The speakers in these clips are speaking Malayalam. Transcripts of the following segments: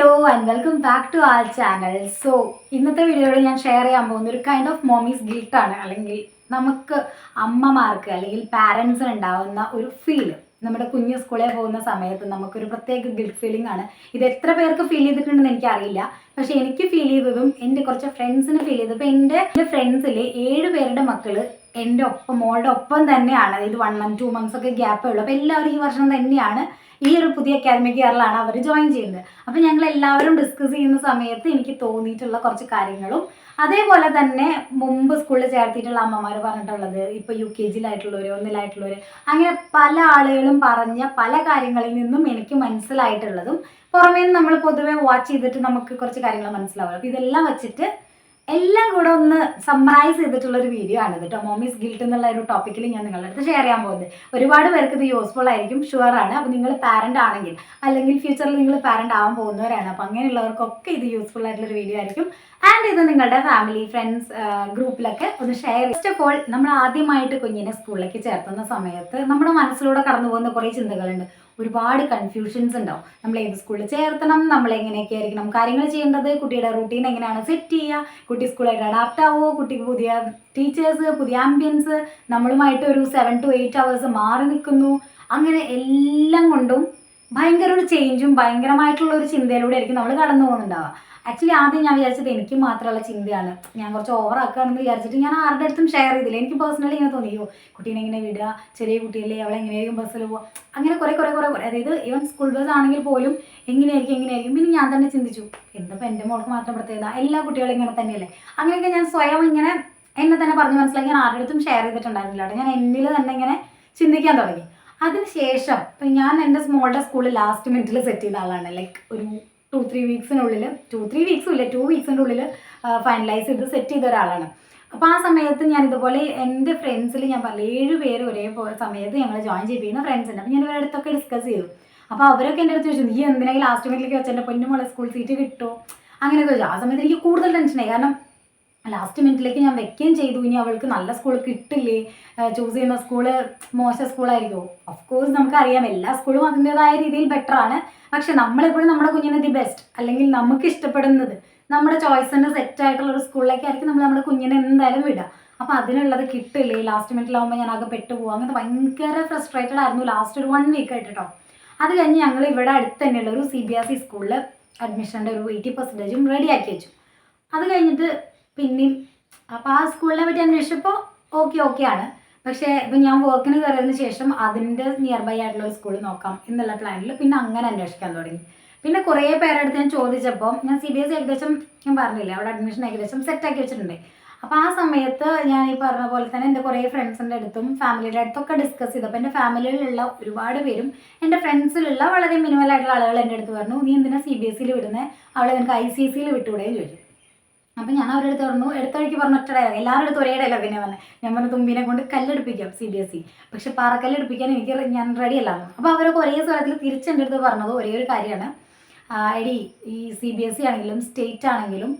Hello and welcome back to our channel so ഇന്നത്തെ വീഡിയോയിൽ ഞാൻ ഷെയർ ചെയ്യാൻ പോകുന്ന ഒരു കൈൻഡ് ഓഫ് മോമീസ് ഗിൽട്ടാണ് അല്ലെങ്കിൽ നമുക്ക് അമ്മമാർക്ക് അല്ലെങ്കിൽ പാരൻസിന് ഉണ്ടാവുന്ന ഒരു ഫീൽ നമ്മുടെ കുഞ്ഞ് സ്കൂളിൽ പോകുന്ന സമയത്ത് നമുക്കൊരു പ്രത്യേക ഗിൽറ്റ് ഫീലിംഗ് ആണ്. ഇത് എത്ര പേർക്ക് ഫീൽ ചെയ്തിട്ടുണ്ടെന്ന് എനിക്കറിയില്ല. പക്ഷെ എനിക്ക് ഫീൽ ചെയ്തതും എന്റെ കുറച്ച് ഫ്രണ്ട്സിന് ഫീൽ ചെയ്തത് ഇപ്പം എന്റെ എന്റെ ഫ്രണ്ട്സിൽ ഏഴ് പേരുടെ മക്കൾ എന്റെ ഒപ്പം മോളുടെ ഒപ്പം തന്നെയാണ്. ഇത് വൺ മന്ത് ടു മന്ത്സ് ഒക്കെ ഗ്യാപ്പേ ഉള്ളൂ. അപ്പോൾ എല്ലാവരും ഈ വർഷം തന്നെയാണ് ഈ ഒരു പുതിയ അക്കാദമിക് ഇയറിലാണ് അവർ ജോയിൻ ചെയ്യുന്നത്. അപ്പോൾ ഞങ്ങൾ എല്ലാവരും ഡിസ്കസ് ചെയ്യുന്ന സമയത്ത് എനിക്ക് തോന്നിയിട്ടുള്ള കുറച്ച് കാര്യങ്ങളും അതേപോലെ തന്നെ മുമ്പ് സ്കൂളിൽ ചേർത്തിട്ടുള്ള അമ്മമാർ പറഞ്ഞിട്ടുള്ളത് ഇപ്പോൾ യു കെ ജിയിലായിട്ടുള്ളവർ ഒന്നിലായിട്ടുള്ളവർ അങ്ങനെ പല ആളുകളും പറഞ്ഞ പല കാര്യങ്ങളിൽ നിന്നും എനിക്ക് മനസ്സിലായിട്ടുള്ളതും പുറമേ നമ്മൾ പൊതുവെ വാച്ച് ചെയ്തിട്ട് നമുക്ക് കുറച്ച് കാര്യങ്ങൾ മനസ്സിലാവുള്ളൂ. അപ്പോൾ ഇതെല്ലാം വെച്ചിട്ട് എല്ലാം കൂടെ ഒന്ന് സമ്മറൈസ് ചെയ്തിട്ടുള്ള ഒരു വീഡിയോ ആണ് കേട്ടോ മോമീസ് ഗിൽട്ട് എന്നുള്ള ഒരു ടോപ്പിക്കിൽ ഞാൻ നിങ്ങളുടെ അടുത്ത് ഷെയർ ചെയ്യാൻ പോകുന്നത്. ഒരുപാട് പേർക്ക് ഇത് യൂസ്ഫുൾ ആയിരിക്കും ഷുവർ ആണ്. അപ്പോൾ നിങ്ങൾ പാരന്റ് ആണെങ്കിൽ അല്ലെങ്കിൽ ഫ്യൂച്ചറിൽ നിങ്ങൾ പാരന്റ് ആവാൻ പോകുന്നവരാണ്. അപ്പോൾ അങ്ങനെയുള്ളവർക്കൊക്കെ ഇത് യൂസ്ഫുൾ ആയിട്ടുള്ള ഒരു വീഡിയോ ആയിരിക്കും. ആൻഡ് ഇത് നിങ്ങളുടെ ഫാമിലി ഫ്രണ്ട്സ് ഗ്രൂപ്പിലൊക്കെ ഒന്ന് ഷെയർ ഫസ്റ്റ് ഓഫ് ഓൾ നമ്മൾ ആദ്യമായിട്ട് കുഞ്ഞിനെ സ്കൂളിലേക്ക് ചേർത്തുന്ന സമയത്ത് നമ്മുടെ മനസ്സിലൂടെ കടന്നു പോകുന്ന കുറേ ചിന്തകളുണ്ട്. ഒരുപാട് കൺഫ്യൂഷൻസ് ഉണ്ടാവും. നമ്മൾ ഏത് സ്കൂളിൽ ചേർത്തണം നമ്മൾ എങ്ങനെയൊക്കെ ആയിരിക്കണം കാര്യങ്ങൾ ചെയ്യേണ്ടത് കുട്ടിയുടെ റൂട്ടീൻ എങ്ങനെയാണ് സെറ്റ് ചെയ്യുക കുട്ടി സ്കൂളായിട്ട് അഡാപ്റ്റ് ആവുമോ കുട്ടിക്ക് പുതിയ ടീച്ചേഴ്സ് പുതിയ ആംബിയൻസ് നമ്മളുമായിട്ട് ഒരു സെവൻ ടു എയ്റ്റ് അവേഴ്സ് മാറി നിൽക്കുന്നു. അങ്ങനെ എല്ലാം കൊണ്ടും ഭയങ്കര ഒരു ചേഞ്ചും ഭയങ്കരമായിട്ടുള്ള ഒരു ചിന്തയിലൂടെ ആയിരിക്കും നമ്മൾ കടന്നു പോകുന്നുണ്ടാവുക ആക്ച്വലി ആദ്യം ഞാൻ വിചാരിച്ചത് എനിക്ക് മാത്രമുള്ള ചിന്തയാണ്. ഞാൻ കുറച്ച് ഓവർ ആക്കുകയാണെന്ന് വിചാരിച്ചിട്ട് ഞാൻ ആരുടെ അടുത്തും ഷെയർ ചെയ്തില്ല. എനിക്ക് പേഴ്സണലി ഇങ്ങനെ തോന്നിയോ കുട്ടീനെ ഇങ്ങനെ വിടുക ചെറിയ കുട്ടിയല്ലേ അവളെ എങ്ങനെയായിരിക്കും ബസ്സിൽ പോവുക അങ്ങനെ കുറേ കുറേ കുറേ കുറേ. അതായത് ഈവൻ സ്കൂൾ ബസ് ആണെങ്കിൽ പോലും എങ്ങനെയായിരിക്കും എങ്ങനെയായിരിക്കും? പിന്നെ ഞാൻ തന്നെ ചിന്തിച്ചു എന്തപ്പോൾ എന്റെ മോൾക്ക് മാത്രം പ്രത്യേകത? എല്ലാ കുട്ടികളും ഇങ്ങനെ തന്നെയല്ലേ? അങ്ങനെയൊക്കെ ഞാൻ സ്വയം ഇങ്ങനെ എന്നെ തന്നെ പറഞ്ഞ് മനസ്സിലാക്കി. ഞാൻ ആരുടെ അടുത്തും ഷെയർ ചെയ്തിട്ടുണ്ടായിരുന്നില്ല കേട്ടോ. ഞാൻ എന്നിൽ തന്നെ ഇങ്ങനെ ചിന്തിക്കാൻ തുടങ്ങി. അതിനുശേഷം ഇപ്പം ഞാൻ എന്റെ സ്മോളുടെ സ്കൂളിൽ ലാസ്റ്റ് മിനിറ്റിൽ സെറ്റ് ചെയ്ത ആളാണ്. ലൈക്ക് ഒരു ടു ത്രീ വീക്സിനുള്ളിൽ ടു ത്രീ വീക്സും ഇല്ല ടു വീക്സിന്റെ ഉള്ളിൽ ഫൈനലൈസ് ചെയ്ത് സെറ്റ് ചെയ്ത ഒരാളാണ്. അപ്പോൾ ആ സമയത്ത് ഞാൻ ഇതുപോലെ എന്റെ ഫ്രണ്ട്സിൽ ഞാൻ പറഞ്ഞു ഏഴ് പേര് ഒരേ സമയത്ത് ഞങ്ങൾ ജോയിൻ ചെയ്യിപ്പിക്കുന്ന ഫ്രണ്ട്സ് ഉണ്ട്. അപ്പോൾ ഞാൻ ഇവരുടെ അടുത്തൊക്കെ ഡിസ്കസ് ചെയ്തു. അപ്പോൾ അവരൊക്കെ എന്റെ അടുത്ത് ചോദിച്ചു നീ എന്തിനായി ലാസ്റ്റ് മിനിറ്റിലേക്ക് വെച്ചാൽ എന്റെ പൊന്നുമോളെ സ്കൂൾ സീറ്റ് കിട്ടുമോ അങ്ങനെയൊക്കെ ചോദിച്ചു. ആ സമയത്ത് എനിക്ക് കൂടുതൽ ടെൻഷനായി കാരണം ലാസ്റ്റ് മിനിറ്റിലേക്ക് ഞാൻ വെക്കുകയും ചെയ്തു. ഇനി അവൾക്ക് നല്ല സ്കൂൾ കിട്ടില്ലേ? ചൂസ് ചെയ്യുന്ന സ്കൂൾ മോശം സ്കൂളായിരിക്കുമോ ഓഫ് കോഴ്സ് നമുക്കറിയാം. എല്ലാ സ്കൂളും അതിന്റെതായ രീതിയിൽ ബെറ്റർ ആണ്. പക്ഷെ നമ്മളെപ്പോഴും നമ്മുടെ കുഞ്ഞിനെ ദി ബെസ്റ്റ് അല്ലെങ്കിൽ നമുക്ക് ഇഷ്ടപ്പെടുന്നത് നമ്മുടെ ചോയ്സിന്റെ സെറ്റ് ആയിട്ടുള്ള ഒരു സ്കൂളിലേക്കായിരിക്കും നമ്മൾ നമ്മുടെ കുഞ്ഞിനെ എന്തായാലും വിടുക. അപ്പോൾ അതിനുള്ളത് കിട്ടില്ലേ? ലാസ്റ്റ് മിനിറ്റിലാവുമ്പോൾ ഞാൻ ആകെ പെട്ടു പോകും അങ്ങനത്തെ ഭയങ്കര ഫ്രസ്ട്രേറ്റഡ് ആയിരുന്നു ലാസ്റ്റ് ഒരു വൺ വീക്ക് ആയിട്ട് കേട്ടോ അത് കഴിഞ്ഞ് ഞങ്ങൾ ഇവിടെ അടുത്ത് തന്നെയുള്ള ഒരു സി ബി എസ് ഇ സ്കൂളിൽ അഡ്മിഷന്റെ ഒരു എയ്റ്റി പെർസെന്റേജും റെഡിയാക്കി വെച്ചു. അത് കഴിഞ്ഞിട്ട് പിന്നെയും അപ്പോൾ ആ സ്കൂളിനെ പറ്റി അന്വേഷിച്ചപ്പോൾ ഓക്കെ ഓക്കെ ആണ്. പക്ഷേ ഇപ്പം ഞാൻ വർക്കിന് കയറിയതിന് ശേഷം അതിന്റെ നിയർ ബൈ ആയിട്ടുള്ള ഒരു സ്കൂൾ നോക്കാം എന്നുള്ള പ്ലാനിൽ പിന്നെ അങ്ങനെ അന്വേഷിക്കാൻ തുടങ്ങി. പിന്നെ കുറേ പേരെടുത്ത് ഞാൻ ചോദിച്ചപ്പോൾ ഞാൻ സി ബി എസ് ഏകദേശം ഞാൻ പറഞ്ഞില്ല അവിടെ അഡ്മിഷൻ ഏകദേശം സെറ്റാക്കി വെച്ചിട്ടുണ്ട്. അപ്പോൾ ആ സമയത്ത് ഞാൻ ഈ പറഞ്ഞ പോലെ തന്നെ എന്റെ കുറേ ഫ്രണ്ട്സിന്റെ അടുത്തും ഫാമിലിയുടെ അടുത്തൊക്കെ ഡിസ്കസ് ചെയ്തപ്പോൾ എന്റെ ഫാമിലിയിലുള്ള ഒരുപാട് പേരും എന്റെ ഫ്രണ്ട്സിലുള്ള വളരെ മിനിമൽ ആയിട്ടുള്ള ആളുകൾ എന്റെ അടുത്ത് പറഞ്ഞു നീ എന്തിനാ സി ബി എസ് സിയിൽ വിടുന്നത് അവളെ നിനക്ക് ഐ സി എസ് സിയിൽ വിട്ടുകൂടെ ചോദിച്ചു. അപ്പം ഞാൻ അവരുടെ അടുത്ത് പറഞ്ഞു എടുത്ത വഴിക്ക് പറഞ്ഞ ഒറ്റ ഡയലോഗ് എല്ലാവരുടെ അടുത്ത് ഒരേ ഡയലോഗ് പിന്നെ പറഞ്ഞത് ഞാൻ പറഞ്ഞു തുമ്പിനെ കൊണ്ട് കല്ലെടുപ്പിക്കാം സി ബി എസ് സി പക്ഷെ പാറക്കല്ലെടുപ്പിക്കാൻ എനിക്ക് ഞാൻ റെഡി അല്ല അപ്പോൾ അവരൊക്കെ ഒരേ സ്വരത്തിൽ തിരിച്ച് എന്റെ അടുത്ത് പറഞ്ഞത് ഒരേ ഒരു കാര്യമാണ്. എടി ഈ സി ബി എസ് സി ആണെങ്കിലും സ്റ്റേറ്റ് ആണെങ്കിലും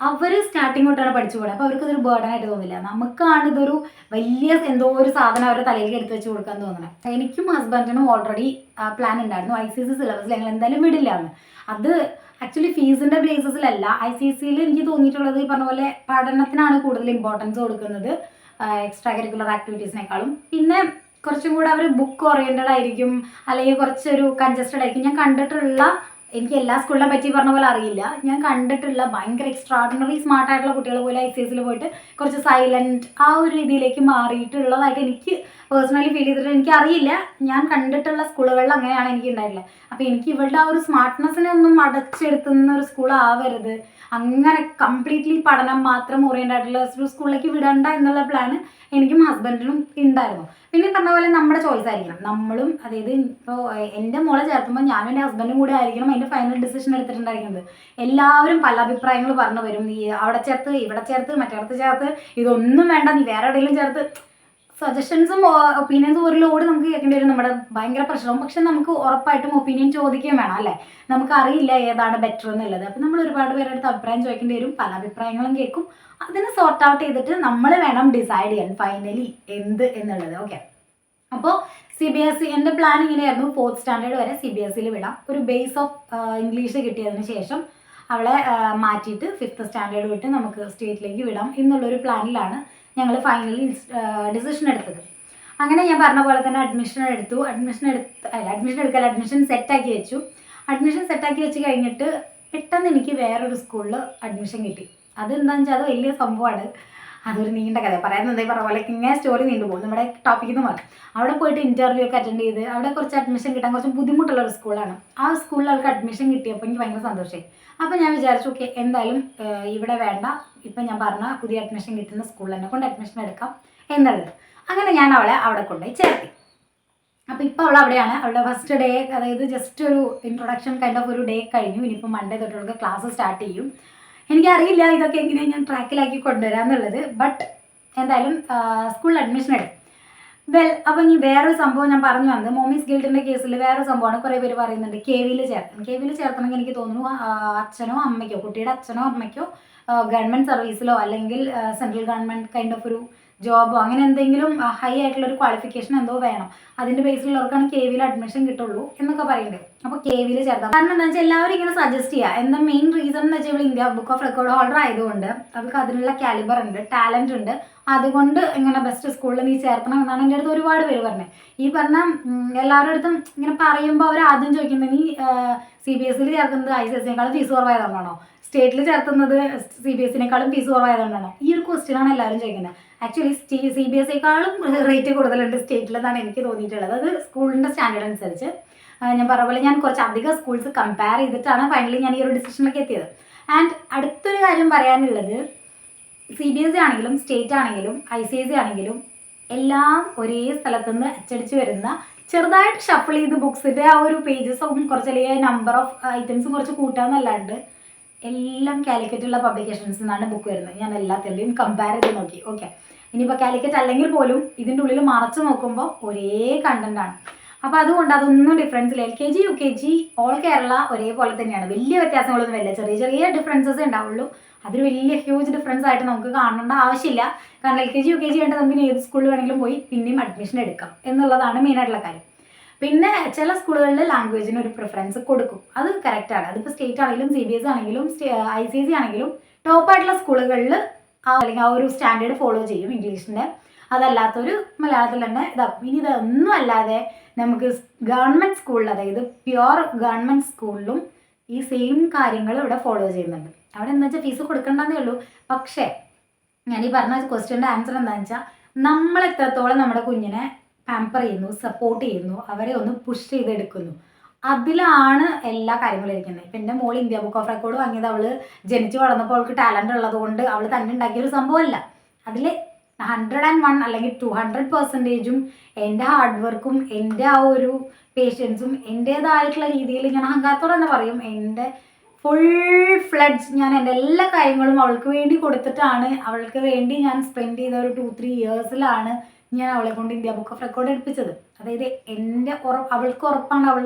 അവർ സ്റ്റാർട്ടിങ് തൊട്ടാണ് പഠിച്ചു പോകുന്നത് അപ്പോൾ അവർക്ക് ഇതൊരു ബേർഡൻ ആയിട്ട് തോന്നില്ല. നമുക്കാണ് ഇതൊരു വലിയ എന്തോ ഒരു സാധനം അവരുടെ തലയിൽ എടുത്ത് വെച്ച് കൊടുക്കാൻ തോന്നണം. എനിക്കും ഹസ്ബൻഡിനും ഓൾറെഡി പ്ലാൻ ഉണ്ടായിരുന്നു. ഐ സി സി സിലബസിൽ ഞങ്ങൾ എന്തായാലും വിടില്ല അത് ആക്ച്വലി ഫീസിന്റെ ബേസിസിലല്ല ഐ സി സിയിൽ എനിക്ക് തോന്നിയിട്ടുള്ളത് ഈ പറഞ്ഞ പോലെ പഠനത്തിനാണ് കൂടുതൽ ഇമ്പോർട്ടൻസ് കൊടുക്കുന്നത്. എക്സ്ട്രാ കരിക്കുലർ ആക്ടിവിറ്റീസിനേക്കാളും പിന്നെ കുറച്ചും കൂടെ അവർ ബുക്ക് ഓറിയന്റഡ് ആയിരിക്കും അല്ലെങ്കിൽ കുറച്ചൊരു കൺജസ്റ്റഡ് ആയിരിക്കും. ഞാൻ കണ്ടിട്ടുള്ള എനിക്ക് എല്ലാ സ്കൂളിനെ പറ്റി പറഞ്ഞ പോലെ അറിയില്ല. ഞാൻ കണ്ടിട്ടുള്ള ഭയങ്കര എക്സ്ട്രാഡിനറി സ്മാർട്ട് ആയിട്ടുള്ള കുട്ടികൾ പോലെ ഐ സി എസിൽ പോയിട്ട് കുറച്ച് സൈലന്റ് ആ ഒരു രീതിയിലേക്ക് മാറിയിട്ടുള്ളതായിട്ട് എനിക്ക് പേഴ്സണലി ഫീൽ ചെയ്തിട്ട് എനിക്ക് അറിയില്ല ഞാൻ കണ്ടിട്ടുള്ള സ്കൂളുകളിൽ അങ്ങനെയാണ് എനിക്ക് ഉണ്ടായിട്ടുള്ളത്. അപ്പോൾ എനിക്ക് ഇവളുടെ ആ ഒരു സ്മാർട്ട്നെസ്സിനെ ഒന്നും അടച്ചെടുത്തുന്ന ഒരു സ്കൂൾ ആവരുത്. അങ്ങനെ കംപ്ലീറ്റ്ലി പഠനം മാത്രം ഓറിയന്റ് ആയിട്ടുള്ള ഒരു സ്കൂളിലേക്ക് വിടണ്ട എന്നുള്ള പ്ലാന് എനിക്കും ഹസ്ബൻഡിനും ഉണ്ടായിരുന്നു. പിന്നെ പറഞ്ഞ പോലെ നമ്മുടെ ചോയ്സ് ആയിരിക്കണം. നമ്മളും അതായത് ഇപ്പോൾ എന്റെ മോളെ ചേർത്തുമ്പോൾ ഞാനും എന്റെ ഹസ്ബൻഡും കൂടെ ആയിരിക്കണം അതിന്റെ ഫൈനൽ ഡിസിഷൻ എടുത്തിട്ടുണ്ടായിരിക്കുന്നത് എല്ലാവരും പല അഭിപ്രായങ്ങൾ പറഞ്ഞു വരും. നീ അവിടെ ചേർത്ത് ഇവിടെ ചേർത്ത് മറ്റേടത്ത് ചേർത്ത്. ഇതൊന്നും വേണ്ട നീ വേറെ എവിടെയെങ്കിലും ചേർത്ത്. സജഷൻസും ഒപ്പീനിയൻസും ഒരു ലോഡ് നമുക്ക് കേൾക്കേണ്ടി വരും. നമ്മുടെ ഭയങ്കര പ്രശ്നവും. പക്ഷെ നമുക്ക് ഉറപ്പായിട്ടും ഒപ്പീനിയൻ ചോദിക്കുകയും വേണം അല്ലേ? നമുക്ക് അറിയില്ല ഏതാണ് ബെറ്റർ എന്നുള്ളത്. അപ്പം നമ്മൾ ഒരുപാട് പേരുടെ അടുത്ത് അഭിപ്രായം ചോദിക്കേണ്ടി വരും. പല അഭിപ്രായങ്ങളും കേൾക്കും. അതിനെ സോർട്ട് ഔട്ട് ചെയ്തിട്ട് നമ്മൾ വേണം ഡിസൈഡ് ചെയ്യാൻ ഫൈനലി എന്ത് എന്നുള്ളത്. ഓക്കെ അപ്പോൾ സി ബി എസ് ഇ എന്റെ പ്ലാൻ ഇങ്ങനെയായിരുന്നു. ഫോർത്ത് സ്റ്റാൻഡേർഡ് വരെ സി ബി എസ് സിയിൽ വിടാം. ഒരു ബേസ് ഓഫ് ഇംഗ്ലീഷ് കിട്ടിയതിന് ശേഷം അവളെ മാറ്റിയിട്ട് ഫിഫ്ത്ത് സ്റ്റാൻഡേർഡ് വിട്ട് നമുക്ക് സ്റ്റേറ്റിലേക്ക് വിടാം എന്നുള്ളൊരു പ്ലാനിലാണ് ഞങ്ങൾ ഫൈനലി ഡിസിഷൻ എടുത്തത്. അങ്ങനെ ഞാൻ പറഞ്ഞ പോലെ തന്നെ അഡ്മിഷൻ എടുത്തു. അഡ്മിഷൻ എടുത്ത് അല്ല അഡ്മിഷൻ എടുക്കാൻ അഡ്മിഷൻ സെറ്റാക്കി വെച്ചു. അഡ്മിഷൻ സെറ്റാക്കി വെച്ച് കഴിഞ്ഞിട്ട് പെട്ടെന്ന് എനിക്ക് വേറൊരു സ്കൂളിൽ അഡ്മിഷൻ കിട്ടി. അതെന്താണെന്ന് വെച്ചാൽ അത് വലിയ സംഭവമാണ് അതൊരു നീണ്ട കഥ പറയാൻ എന്തായി പറഞ്ഞ പോലെ ഇങ്ങനെ സ്റ്റോറി നീണ്ടു പോകും. നമ്മുടെ ടോപ്പിക്കിൽ നിന്ന് മാറും അവിടെ പോയിട്ട് ഇന്റർവ്യൂ ഒക്കെ അറ്റൻഡ് ചെയ്ത് അവിടെ കുറച്ച് അഡ്മിഷൻ കിട്ടാൻ കുറച്ച് ബുദ്ധിമുട്ടുള്ള ഒരു സ്കൂളാണ് ആ സ്കൂളിൽ അവൾക്ക് അഡ്മിഷൻ കിട്ടിയപ്പോൾ എനിക്ക് ഭയങ്കര സന്തോഷമായി അപ്പോൾ ഞാൻ വിചാരിച്ചു ഓക്കെ എന്തായാലും ഇവിടെ വേണ്ട. ഇപ്പം ഞാൻ പറഞ്ഞ പുതിയ അഡ്മിഷൻ കിട്ടുന്ന സ്കൂളിൽ തന്നെ കൊണ്ട് അഡ്മിഷൻ എടുക്കാം. എന്നുള്ളത്. അങ്ങനെ ഞാൻ അവളെ അവിടെ കൊണ്ടുപോയി ചേർത്തി. അപ്പോൾ ഇപ്പോൾ അവൾ അവിടെയാണ്. അവളുടെ ഫസ്റ്റ് ഡേ അതായത് ജസ്റ്റ് ഒരു ഇൻട്രൊഡക്ഷൻ കൈൻഡ് ഓഫ് ഒരു ഡേ കഴിഞ്ഞു. ഇനിയിപ്പോൾ മൺഡേ തൊട്ടുള്ള ക്ലാസ് സ്റ്റാർട്ട് ചെയ്യും. എനിക്കറിയില്ല ഇതൊക്കെ എങ്ങനെയാണ് ഞാൻ ട്രാക്കിലാക്കി കൊണ്ടുവരാമെന്നുള്ളത് ബട്ട് എന്തായാലും സ്കൂളിൽ അഡ്മിഷൻ എടുക്കും വെൽ അപ്പോൾ ഇനി വേറൊരു സംഭവം ഞാൻ പറഞ്ഞു വന്നത്. മോമീസ് ഗിൽഡിന്റെ കേസിൽ വേറൊരു സംഭവമാണ് കുറേ പേര് പറയുന്നുണ്ട്. കെ വിയിൽ ചേർക്കണം കെ വിയിൽ ചേർത്തണമെങ്കിൽ എനിക്ക് തോന്നുന്നു അച്ഛനോ അമ്മയ്ക്കോ കുട്ടിയുടെ അച്ഛനോ അമ്മയ്ക്കോ ഗവൺമെന്റ് സർവീസിലോ അല്ലെങ്കിൽ സെൻട്രൽ ഗവൺമെന്റ് കൈൻഡ് ഓഫ് ഒരു ജോബോ അങ്ങനെ എന്തെങ്കിലും ഹൈ ആയിട്ടുള്ള ഒരു ക്വാളിഫിക്കേഷൻ എന്തോ വേണം. അതിന്റെ ബേസിലുള്ളവർക്കാണ് കെ വിയിൽ അഡ്മിഷൻ കിട്ടുള്ളൂ എന്നൊക്കെ പറയുന്നത് അപ്പോൾ കെ വിയിൽ ചേർത്താം. കാരണം എന്താ വെച്ചാൽ എല്ലാവരും ഇങ്ങനെ സജസ്റ്റ് ചെയ്യുക എന്താ മെയിൻ റീസൺ എന്ന് വെച്ചാൽ India book of record holder ആയതുകൊണ്ട് അവർക്ക് അതിനുള്ള കാലിബർ ഉണ്ട് ടാലന്റ് ഉണ്ട്. അതുകൊണ്ട് ഇങ്ങനെ ബെസ്റ്റ് സ്കൂളിൽ നീ ചേർക്കണം എന്നാണ് എന്റെ അടുത്ത് ഒരുപാട് പേര് പറഞ്ഞത്. ഈ പറഞ്ഞ എല്ലാവരുടെ അടുത്തും ഇങ്ങനെ പറയുമ്പോൾ അവർ ആദ്യം ചോദിക്കുന്നത് നീ സി ബി എസ് സിയിൽ ചേർക്കുന്നത് ഐ സി എസ് സിനേക്കാളും ഫീസ് കുറവായതുകൊണ്ടാണോ? സ്റ്റേറ്റിൽ ചേർത്തുന്നത് സി ബി എസ് സിനേക്കാളും ഫീസ് കുറവായതുകൊണ്ടാണോ? ഈ ഒരു ക്വസ്റ്റ്യനാണ് എല്ലാവരും ചോദിക്കുന്നത്. ആക്ച്വലി സി ബി എസ് സിക്കാളും റേറ്റ് കൂടുതലുണ്ട് സ്റ്റേറ്റിലെന്നാണ് എനിക്ക് തോന്നിയിട്ടുള്ളത്. അത് സ്കൂളിന്റെ സ്റ്റാൻഡേർഡ് അനുസരിച്ച്. ഞാൻ പറഞ്ഞ പോലെ ഞാൻ കുറച്ച് അധികം സ്കൂൾസ് കമ്പയർ ചെയ്തിട്ടാണ് ഫൈനലി ഞാൻ ഈ ഒരു ഡിസിഷനിലേക്ക് എത്തിയത്. ആൻഡ് അടുത്തൊരു കാര്യം പറയാനുള്ളത് സി ബി എസ് സി ആണെങ്കിലും സ്റ്റേറ്റ് ആണെങ്കിലും ഐ സി എസ് സി ആണെങ്കിലും എല്ലാം ഒരേ സ്ഥലത്തു നിന്ന് അച്ചടിച്ച് വരുന്ന ചെറുതായിട്ട് ഷഫിൾ ചെയ്ത് ബുക്സിന്റെ ആ ഒരു പേജസും കുറച്ച് അല്ലെങ്കിൽ നമ്പർ ഓഫ് ഐറ്റംസും കുറച്ച് കൂട്ടാന്നല്ലാണ്ട് എല്ലാം കാലിക്കറ്റ് ഉള്ള പബ്ലിക്കേഷൻസ് നിന്നാണ് ബുക്ക് വരുന്നത്. ഞാൻ എല്ലാത്തിന്റെയും കമ്പയർ ചെയ്ത് നോക്കി. ഓക്കെ ഇനിയിപ്പോൾ കാലിക്കറ്റ് അല്ലെങ്കിൽ പോലും ഇതിന്റെ ഉള്ളിൽ മറച്ചു നോക്കുമ്പോൾ ഒരേ കണ്ടന്റ് ആണ്. അപ്പോൾ അതുകൊണ്ട് അതൊന്നും ഡിഫറൻസ് ഇല്ല. L K G U K G all Kerala ഒരേപോലെ തന്നെയാണ്. വലിയ വ്യത്യാസങ്ങളൊന്നും ഇല്ല ചെറിയ ചെറിയ ഡിഫറൻസസ് ഉണ്ടാവുള്ളൂ. അതൊരു വലിയ ഹ്യൂജ് ഡിഫറൻസ് ആയിട്ട് നമുക്ക് കാണേണ്ട ആവശ്യമില്ല. കാരണം L K G U K G ആയിട്ട് നമുക്ക് ഏത് സ്കൂളിൽ വേണമെങ്കിലും പോയി പിന്നെയും അഡ്മിഷൻ എടുക്കാം എന്നുള്ളതാണ് മെയിൻ ആയിട്ടുള്ള കാര്യം. പിന്നെ ചില സ്കൂളുകളിൽ ലാംഗ്വേജിന് ഒരു പ്രിഫറൻസ് കൊടുക്കും. അത് കറക്റ്റാണ് അതിപ്പോൾ സ്റ്റേറ്റ് ആണെങ്കിലും സി ബി എസ് ആണെങ്കിലും ഐ സി എസ് സി ആണെങ്കിലും ടോപ്പായിട്ടുള്ള സ്കൂളുകളിൽ അല്ലെങ്കിൽ ആ ഒരു സ്റ്റാൻഡേർഡ് ഫോളോ ചെയ്യും ഇംഗ്ലീഷിന്റെ അതല്ലാത്തൊരു മലയാളത്തിൽ തന്നെ ഇതാ. ഇനി ഇതൊന്നും അല്ലാതെ നമുക്ക് ഗവൺമെന്റ് സ്കൂളിൽ അതായത് പ്യുവർ ഗവൺമെന്റ് സ്കൂളിലും ഈ സെയിം കാര്യങ്ങൾ ഇവിടെ ഫോളോ ചെയ്യുന്നുണ്ട്. അവിടെ എന്താ വെച്ചാൽ ഫീസ് കൊടുക്കണ്ടെന്നേ ഉള്ളൂ. പക്ഷേ ഞാൻ ഈ പറഞ്ഞ ക്വസ്റ്റ്യന്റെ ആൻസർ എന്താണെന്ന് വെച്ചാൽ നമ്മൾ എത്രത്തോളം നമ്മുടെ കുഞ്ഞിനെ പാമ്പർ ചെയ്യുന്നു സപ്പോർട്ട് ചെയ്യുന്നു അവരെ ഒന്ന് പുഷ് ചെയ്തെടുക്കുന്നു. അതിലാണ് എല്ലാ കാര്യങ്ങളും ഇരിക്കുന്നത്. ഇപ്പം എന്റെ മോൾ ഇന്ത്യ ബുക്ക് ഓഫ് റെക്കോർഡ് വാങ്ങിയത് അവൾ ജനിച്ചു വളർന്നപ്പോൾ അവൾക്ക് ടാലന്റ് ഉള്ളതുകൊണ്ട് അവൾ തന്നെ ഉണ്ടാക്കിയൊരു സംഭവമല്ല. അതിൽ ഹൺഡ്രഡ് ആൻഡ് വൺ അല്ലെങ്കിൽ ടു ഹൺഡ്രഡ് പെർസെന്റേജും എന്റെ ഹാർഡ് വർക്കും എന്റെ ആ ഒരു പേഷ്യൻസും എന്റേതായിട്ടുള്ള രീതിയിൽ ഞാൻ അഹങ്കാരത്തോടെ തന്നെ പറയും. എന്റെ ഫുൾ ഫ്ലഡ്സ് ഞാൻ എന്റെ എല്ലാ കാര്യങ്ങളും അവൾക്ക് വേണ്ടി കൊടുത്തിട്ടാണ്. അവൾക്ക് വേണ്ടി ഞാൻ സ്പെൻഡ് ചെയ്ത ഒരു ടു ത്രീ ഇയേഴ്സിലാണ് ഞാൻ അവളെ കൊണ്ട് ഇന്ത്യ ബുക്ക് ഓഫ് റെക്കോർഡ് എടുപ്പിച്ചത്. അതായത് എന്റെ ഉറപ്പ് അവൾക്ക് ഉറപ്പാണ്. അവൾ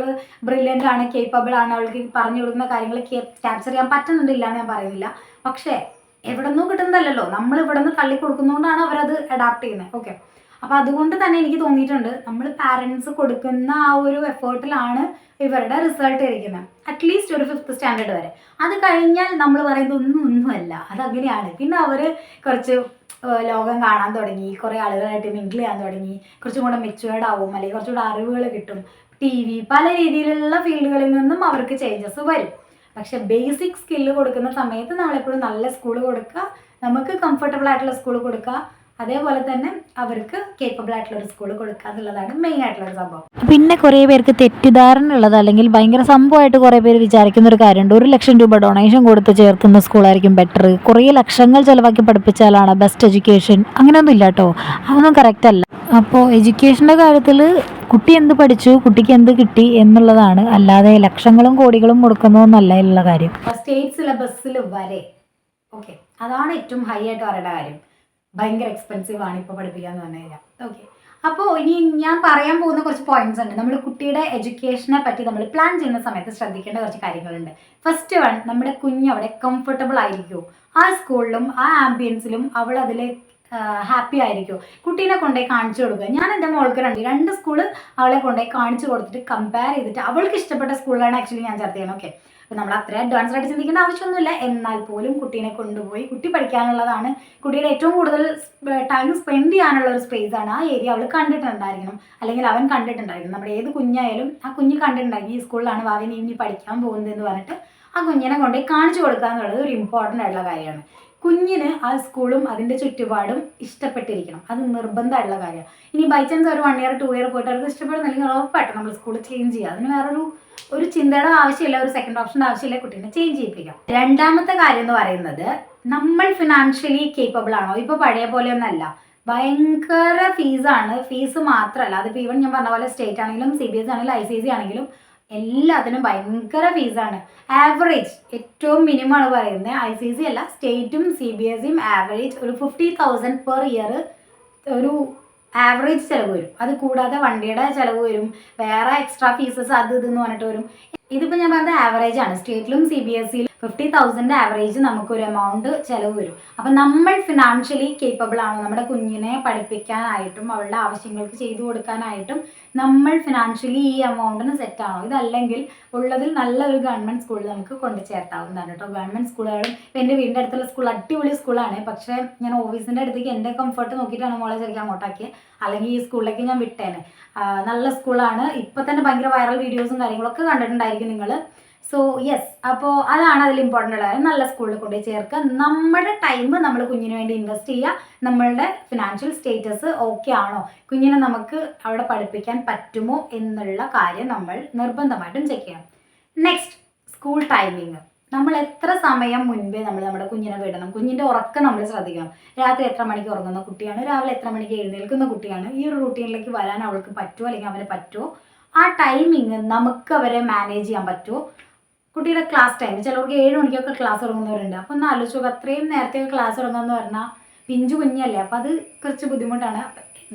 ബ്രില്യന്റ് ആണ് കേപ്പബിൾ ആണ്. അവൾക്ക് പറഞ്ഞു കൊടുക്കുന്ന കാര്യങ്ങൾ ക്യാപ്ചർ ചെയ്യാൻ പറ്റുന്നുണ്ടില്ല എന്ന് ഞാൻ പറയുന്നില്ല. പക്ഷേ എവിടെ നിന്നും നമ്മൾ ഇവിടെ നിന്ന് തള്ളി കൊടുക്കുന്നതുകൊണ്ടാണ് അവരത് അഡാപ്റ്റ് ചെയ്യുന്നത് ഓക്കെ അപ്പോൾ അതുകൊണ്ട് തന്നെ എനിക്ക് തോന്നിയിട്ടുണ്ട് നമ്മൾ പാരന്റ്സ് കൊടുക്കുന്ന ആ ഒരു എഫേർട്ടിലാണ് ഇവരുടെ റിസൾട്ട് ഇരിക്കുന്നത് അറ്റ്ലീസ്റ്റ് ഒരു ഫിഫ്ത്ത് സ്റ്റാൻഡേർഡ് വരെ. അത് കഴിഞ്ഞാൽ നമ്മൾ പറയുന്നത് ഒന്നും ഒന്നുമല്ല. അങ്ങനെയാണ്. പിന്നെ അവർ കുറച്ച് ലോകം കാണാൻ തുടങ്ങി. കുറേ ആളുകളായിട്ട് മിങ്കിൾ ചെയ്യാൻ തുടങ്ങി. കുറച്ചും കൂടെ മെച്ചുവേർഡ് ആവും. അല്ലെങ്കിൽ കുറച്ചുകൂടെ അറിവുകൾ കിട്ടും. ടി വി പല രീതിയിലുള്ള ഫീൽഡുകളിൽ നിന്നും അവർക്ക് ചേഞ്ചസ് വരും. പക്ഷെ ബേസിക് സ്കില്ല് കൊടുക്കുന്ന സമയത്ത് നമ്മളെപ്പോഴും നല്ല സ്കൂൾ കൊടുക്കുക. നമുക്ക് കംഫർട്ടബിൾ ആയിട്ടുള്ള സ്കൂൾ കൊടുക്കുക. അതേപോലെ തന്നെ അവർക്ക് കേപ്പബിൾ ആയിട്ടുള്ള ഒരു സ്കൂൾ കൊടുക്കുക എന്നുള്ളതാണ് മെയിൻ ആയിട്ടുള്ള ഒരു സംഭവം. പിന്നെ കുറേ പേർക്ക് തെറ്റിദ്ധാരണ ഉള്ളത് അല്ലെങ്കിൽ ഭയങ്കര സംഭവമായിട്ട് കുറേ പേര് വിചാരിക്കുന്ന ഒരു കാര്യമുണ്ട്. ഒരു ലക്ഷം രൂപ ഡൊണേഷൻ കൊടുത്ത് ചേർക്കുന്ന സ്കൂളായിരിക്കും ബെറ്റർ കുറേ ലക്ഷങ്ങൾ ചിലവാക്കി പഠിപ്പിച്ചാലാണ് ബെസ്റ്റ് എഡ്യൂക്കേഷൻ അങ്ങനെയൊന്നും ഇല്ല കേട്ടോ അതൊന്നും കറക്റ്റ് അല്ല. അപ്പോൾ എഡ്യൂക്കേഷന്റെ കാര്യത്തിൽ കുട്ടി എന്ത് പഠിച്ചു കുട്ടിക്ക് എന്ത് കിട്ടി എന്നുള്ളതാണ്. അല്ലാതെ ലക്ഷങ്ങളും കോടികളും കൊടുക്കുന്നതെന്നല്ല ഉള്ള കാര്യം. സ്റ്റേറ്റ് സിലബസിൽ വരെ. ഓക്കെ അതാണ് ഏറ്റവും ഹൈ ആയിട്ട് പറയേണ്ട കാര്യം. ഭയങ്കര എക്സ്പെൻസീവ് ആണ് ഇപ്പോൾ പഠിപ്പിക്കുക എന്ന് പറഞ്ഞു കഴിഞ്ഞാൽ ഓക്കെ അപ്പോൾ ഇനി ഞാൻ പറയാൻ പോകുന്ന കുറച്ച് പോയിന്റ്സ് ഉണ്ട്. നമ്മൾ കുട്ടിയുടെ എഡ്യൂക്കേഷനെ പറ്റി നമ്മൾ പ്ലാൻ ചെയ്യുന്ന സമയത്ത് ശ്രദ്ധിക്കേണ്ട കുറച്ച് കാര്യങ്ങളുണ്ട്. ഫസ്റ്റ് വൺ നമ്മുടെ കുഞ്ഞ് അവിടെ കംഫർട്ടബിൾ ആയിരിക്കുമോ ആ സ്കൂളിലും ആ ആംബിയൻസിലും അവൾ അതിൽ ഹാപ്പി ആയിരിക്കും കുട്ടീനെ കൊണ്ടുപോയി കാണിച്ചു കൊടുക്കുക. ഞാൻ എന്റെ മോൾക്ക് രണ്ട് രണ്ട് സ്കൂൾ അവളെ കൊണ്ടുപോയി കാണിച്ചു കൊടുത്തിട്ട് കമ്പയർ ചെയ്തിട്ട് അവൾക്ക് ഇഷ്ടപ്പെട്ട സ്കൂളിലാണ് ആക്ച്വലി ഞാൻ ചർച്ച ചെയ്യണം ഓക്കെ അപ്പോൾ നമ്മൾ അത്ര അഡ്വാൻസ് ആയിട്ട് ചിന്തിക്കേണ്ട ആവശ്യമൊന്നുമില്ല. എന്നാൽ പോലും കുട്ടീനെ കൊണ്ടുപോയി കുട്ടി പഠിക്കാനുള്ളതാണ്. കുട്ടിയുടെ ഏറ്റവും കൂടുതൽ ടൈം സ്പെൻഡ് ചെയ്യാനുള്ള ഒരു സ്പേസ് ആണ് ആ ഏരിയ അവൾ കണ്ടിട്ടുണ്ടായിരിക്കണം. അല്ലെങ്കിൽ അവൻ കണ്ടിട്ടുണ്ടായിരിക്കണം. നമ്മുടെ ഏത് കുഞ്ഞായാലും ആ കുഞ്ഞ് കണ്ടിട്ടുണ്ടായിരിക്കും ഈ സ്കൂളിലാണ് ഭാവി ഇനി പഠിക്കാൻ പോകുന്നതെന്ന് പറഞ്ഞിട്ട് ആ കുഞ്ഞിനെ കൊണ്ടുപോയി കാണിച്ചു കൊടുക്കുക എന്നുള്ളത് ഒരു ഇമ്പോർട്ടന്റ് ആയിട്ടുള്ള കാര്യമാണ്. കുഞ്ഞിന് ആ സ്കൂളും അതിന്റെ ചുറ്റുപാടും ഇഷ്ടപ്പെട്ടിരിക്കണം. അത് നിർബന്ധമായിട്ടുള്ള കാര്യമാണ് ഇനി ബൈ ചാൻസ് ഒരു വൺ ഇയർ ടു ഇയർ പോയിട്ട് അവർക്ക് ഇഷ്ടപ്പെടുന്നില്ലെങ്കിൽ ഉറപ്പായിട്ട് നമ്മൾ സ്കൂൾ ചേഞ്ച് ചെയ്യുക അതിന് വേറൊരു ഒരു ചിന്തയുടെ ആവശ്യമില്ല ഒരു സെക്കൻഡ് ഓപ്ഷന്റെ ആവശ്യമില്ല കുട്ടീനെ ചേഞ്ച് ചെയ്യിപ്പിക്കാം. രണ്ടാമത്തെ കാര്യം എന്ന് പറയുന്നത് നമ്മൾ ഫിനാൻഷ്യലി കേപ്പബിൾ ആണോ? ഇപ്പോൾ പഴയ പോലെയൊന്നല്ല. ഭയങ്കര ഫീസാണ് ഫീസ് മാത്രമല്ല അതിപ്പോൾ ഈവൻ ഞാൻ പറഞ്ഞ പോലെ സ്റ്റേറ്റ് ആണെങ്കിലും സി ബി എസ് ആണെങ്കിലും ഐ സി എസ് സി ആണെങ്കിലും എല്ലാത്തിനും ഭയങ്കര ഫീസാണ് ആവറേജ് ഏറ്റവും മിനിമം ആണ് പറയുന്നത് ഐ സി സി അല്ല സ്റ്റേറ്റും സി ബി എസ് സിയും ആവറേജ് ഒരു ഫിഫ്റ്റി തൗസൻഡ് പെർ ഇയർ ഒരു ആവറേജ് ചിലവ് വരും. അത് കൂടാതെ വണ്ടിയുടെ ചിലവ് വരും. വേറെ എക്സ്ട്രാ ഫീസസ് അത് ഇതെന്ന് പറഞ്ഞിട്ട് വരും. ഇതിപ്പോൾ ഞാൻ പറഞ്ഞത് ആവറേജ് ആണ്. സ്റ്റേറ്റിലും സി ബി എസ് സിയിലും ഫിഫ്റ്റി തൗസൻഡ് ആവറേജ് നമുക്കൊരു എമൗണ്ട് ചിലവ് വരും. അപ്പം നമ്മൾ ഫിനാൻഷ്യലി കേപ്പബിൾ ആണോ. നമ്മുടെ കുഞ്ഞിനെ പഠിപ്പിക്കാനായിട്ടും അവളുടെ ആവശ്യങ്ങൾക്ക് ചെയ്തു കൊടുക്കാനായിട്ടും നമ്മൾ ഫിനാൻഷ്യലി ഈ എമൗണ്ടിന് സെറ്റ് ആണോ? ഇതല്ലെങ്കിൽ ഉള്ളതിൽ നല്ലൊരു ഗവൺമെന്റ് സ്കൂളിൽ നമുക്ക് കൊണ്ടു ചേർത്താവുന്നതാണ് കേട്ടോ. ഗവൺമെന്റ് സ്കൂളുകളും ഇപ്പം എന്റെ വീടിന്റെ അടുത്തുള്ള സ്കൂൾ അടിപൊളി സ്കൂളാണ് പക്ഷേ ഞാൻ ഓഫീസിന്റെ അടുത്തേക്ക് എന്റെ കംഫർട്ട് നോക്കിയിട്ടാണ് മോളെ ശരിക്കും അങ്ങോട്ടാക്കിയത് അല്ലെങ്കിൽ ഈ സ്കൂളിലേക്ക് ഞാൻ വിട്ടേനെ. നല്ല സ്കൂളാണ് ഇപ്പം തന്നെ ഭയങ്കര വൈറൽ വീഡിയോസും കാര്യങ്ങളൊക്കെ കണ്ടിട്ടുണ്ടായിരിക്കും നിങ്ങൾ സോ യെസ് അപ്പോൾ അതാണ് അതിൽ ഇമ്പോർട്ടന്റ് ഉള്ള കാര്യം നല്ല സ്കൂളിൽ കൊണ്ടുപോയി ചേർക്കുക. നമ്മുടെ ടൈം നമ്മൾ കുഞ്ഞിന് വേണ്ടി ഇൻവെസ്റ്റ് ചെയ്യുക. നമ്മളുടെ ഫിനാൻഷ്യൽ സ്റ്റേറ്റസ് ഓക്കെ ആണോ? കുഞ്ഞിനെ നമുക്ക് അവിടെ പഠിപ്പിക്കാൻ പറ്റുമോ എന്നുള്ള കാര്യം നമ്മൾ നിർബന്ധമായിട്ടും ചെക്ക് ചെയ്യണം. നെക്സ്റ്റ് സ്കൂൾ ടൈമിങ് നമ്മൾ എത്ര സമയം മുൻപേ നമ്മൾ നമ്മുടെ കുഞ്ഞിനെ വിടണം. കുഞ്ഞിന്റെ ഉറക്കം നമ്മൾ ശ്രദ്ധിക്കണം. രാത്രി എത്ര മണിക്ക് ഉറങ്ങുന്ന കുട്ടിയാണ്? രാവിലെ എത്ര മണിക്ക് എഴുന്നേൽക്കുന്ന കുട്ടിയാണ്? ഈ ഒരു റൂട്ടീനിലേക്ക് വരാൻ അവൾക്ക് പറ്റുമോ? അല്ലെങ്കിൽ അവന് പറ്റുമോ? ആ ടൈമിങ് നമുക്ക് അവരെ മാനേജ് ചെയ്യാൻ പറ്റുമോ? കുട്ടിയുടെ ക്ലാസ് ടൈം ചിലവർക്ക് ഏഴ് മണിക്കൊക്കെ ക്ലാസ് തുടങ്ങുന്നവരുണ്ട്. അപ്പോൾ ഒന്ന് ആലോചിച്ച് നോക്കുക അത്രയും നേരത്തെ ക്ലാസ് തുടങ്ങുമെന്ന് പറഞ്ഞാൽ പിഞ്ചു കുഞ്ഞല്ലേ? അപ്പോൾ അത് കുറച്ച് ബുദ്ധിമുട്ടാണ്.